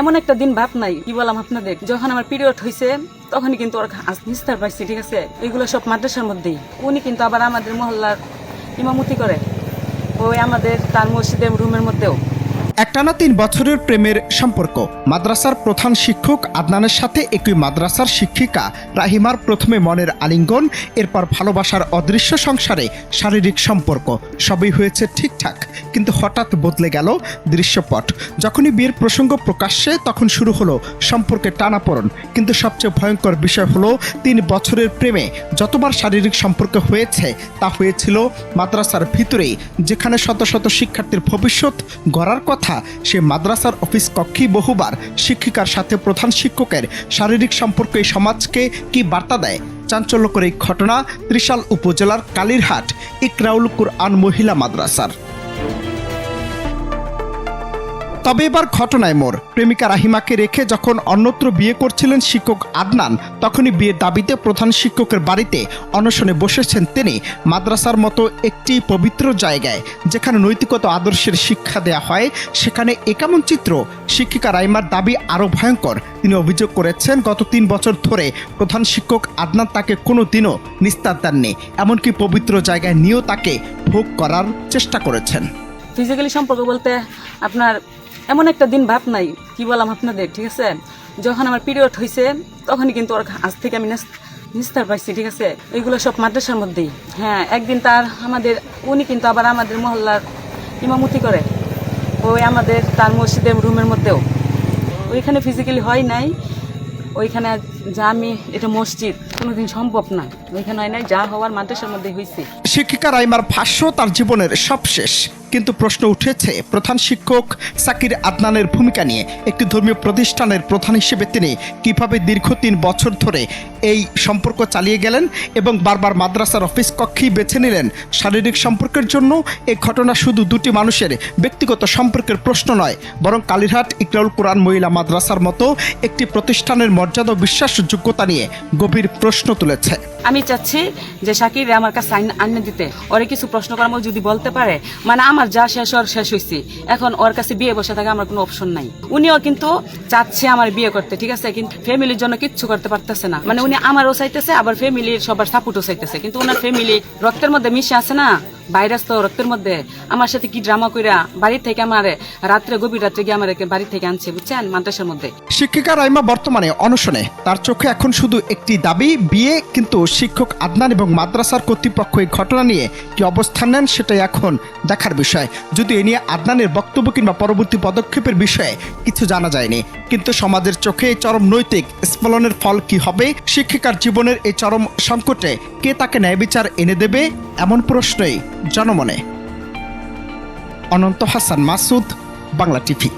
এমন একটা দিন ভাব নাই, কি বললাম আপনাদের? যখন আমার পিরিয়ড হয়েছে তখনই কিন্তু ওর নিস্তার পাইছি, ঠিক আছে? এগুলো সব মাদ্রাসার মধ্যেই। উনি কিন্তু আবার আমাদের মহল্লার ইমামতি করে। ওই আমাদের তার মসজিদের রুমের মধ্যেও। একটানা তিন বছরের প্রেমের সম্পর্ক। মাদ্রাসার প্রধান শিক্ষক আদনানের সাথে একই মাদ্রাসার শিক্ষিকা রাহিমার প্রথমে মনের আলিঙ্গন, এরপর ভালোবাসার অদৃশ্য সংসারে শারীরিক সম্পর্ক। সবই হয়েছে ঠিকঠাক, কিন্তু হঠাৎ বদলে গেল দৃশ্যপট। যখনই বিয়ের প্রসঙ্গ প্রকাশ্যে, তখন শুরু হলো সম্পর্কে টানাপোড়ন। কিন্তু সবচেয়ে ভয়ঙ্কর বিষয় হলো তিন বছরের প্রেমে যতবার শারীরিক সম্পর্ক হয়েছে, তা হয়েছিল মাদ্রাসার ভিতরেই, যেখানে শত শত শিক্ষার্থীর ভবিষ্যৎ গড়ার কথা সে মাদ্রাসার অফিস কক্ষেই বহুবার শিক্ষিকার সাথে প্রধান শিক্ষকের শারীরিক সম্পর্কে সমাজকে কি বার্তা দেয়? চাঞ্চল্যকর এই ঘটনা ত্রিশাল উপজেলার কালীরহাট, ইকরাউল কুরআন মহিলা মাদ্রাসার। তবে এবার ঘটনায় মোর প্রেমিকা রাহিমাকে রেখে যখন অন্যত্র বিয়ে করছিলেন শিক্ষক আদনান, তখনই বিয়ের দাবিতে প্রধান শিক্ষকের বাড়িতে অনশনে বসেছেন তিনি। মাদ্রাসার মতো একটি পবিত্র জায়গায়, যেখানে নৈতিকতা আদর্শের শিক্ষা দেয়া হয়, সেখানে একামন চিত্র? শিক্ষিকা রাইমার দাবি আরও ভয়ঙ্কর। তিনি অভিযোগ করেছেন, গত তিন বছর ধরে প্রধান শিক্ষক আদনান তাকে কোনো দিনও নিস্তার দেননি, এমনকি পবিত্র জায়গায় নিয়েও তাকে ভোগ করার চেষ্টা করেছেন। ফিজিক্যালি সম্পর্ক বলতে আপনার এমন একটা দিন ভাব নাই, কি বললাম আপনাদের, ঠিক আছে? যখন আমার পিরিয়ড হয়েছে তখনই কিন্তু ওর আজ থেকে আমি নিস্তার পাইছি, ঠিক আছে? এগুলো সব মাদ্রাসার মধ্যেই। হ্যাঁ একদিন তার আমাদের, উনি কিন্তু আবার আমাদের মহল্লার ইমামতি করে। ওই আমাদের তার মসজিদের রুমের মধ্যেও। ওইখানে ফিজিক্যালি হয় নাই, ওইখানে যা আমি, এটা মসজিদ, কোনোদিন সম্ভব না। ওইখানে হয় নাই, যা হওয়ার মাদ্রাসার মধ্যে হয়েছে শিক্ষিকা রাইমার ভাষ্য তার জীবনের সবশেষ। কিন্তু প্রশ্ন উঠেছে, প্রধান শিক্ষক সাকির আদনানের ভূমিকা নিয়ে। একটি ধর্মীয় প্রতিষ্ঠানের প্রধান হিসেবে তিনি কীভাবে দীর্ঘ তিন বছর ধরে এই সম্পর্ক চালিয়ে গেলেন এবং বারবার মাদ্রাসার অফিস কক্ষেই বেছে নিলেন শারীরিক সম্পর্কের জন্য এই ঘটনা শুধু দুটি মানুষের ব্যক্তিগত সম্পর্কের প্রশ্ন নয়, বরং কালীরহাট, ইকরাউল কোরআন, মহিলা মাদ্রাসার মতো একটি প্রতিষ্ঠানের মর্যাদা বিশ্বাসযোগ্যতা নিয়ে গভীর প্রশ্ন তুলেছে। আমি চাচ্ছি যে শাকির আমার কাছে সাইন আনে দিতে। ওরে কিছু প্রশ্ন করার যদি বলতে পারে মানে আমার যা শেষ ওর শেষ হয়েছি এখন ওর কাছে বিয়ে বসে থাকা আমার কোনো অপশন নাই। উনিও কিন্তু চাচ্ছে আমার বিয়ে করতে, ঠিক আছে? কিন্তু ফ্যামিলির জন্য কিচ্ছু করতে পারতেছে না। মানে উনি আমারও চাইতেছে, আবার ফ্যামিলির সবার সাপোর্টও চাইতেছে। কিন্তু ওনার ফ্যামিলি রক্তের মধ্যে মিশে আছে না। ভাইরাস তো রক্তের মধ্যে। আমার সাথে কি ড্রামা কইরা বাড়ি থেকে আমার রাত্রে, গভীর রাত্রে গিয়ে আমার বাড়ি থেকে আনছে, বুঝছেন? মাদ্রাসার মধ্যে। শিক্ষিকা রাইমা বর্তমানে অনশনে। তার চোখে এখন শুধু একটি দাবি, বিয়ে, কিন্তু শিক্ষক আদনান এবং মাদ্রাসার কর্তৃপক্ষ এই ঘটনা নিয়ে কি অবস্থান নেন সেটাই এখন দেখার বিষয়। যদি এ নিয়ে আদনানের বক্তব্য কিংবা পরবর্তী পদক্ষেপের বিষয়ে কিছু জানা যায়নি। কিন্তু সমাজের চোখে এই চরম নৈতিক স্ফলনের ফল কি হবে? শিক্ষিকার জীবনের এই চরম সংকটে কে তাকে ন্যায় বিচার এনে দেবে? এমন প্রশ্নই জনমনে। অনন্ত হাসান মাসুদ বাংলা টিভি।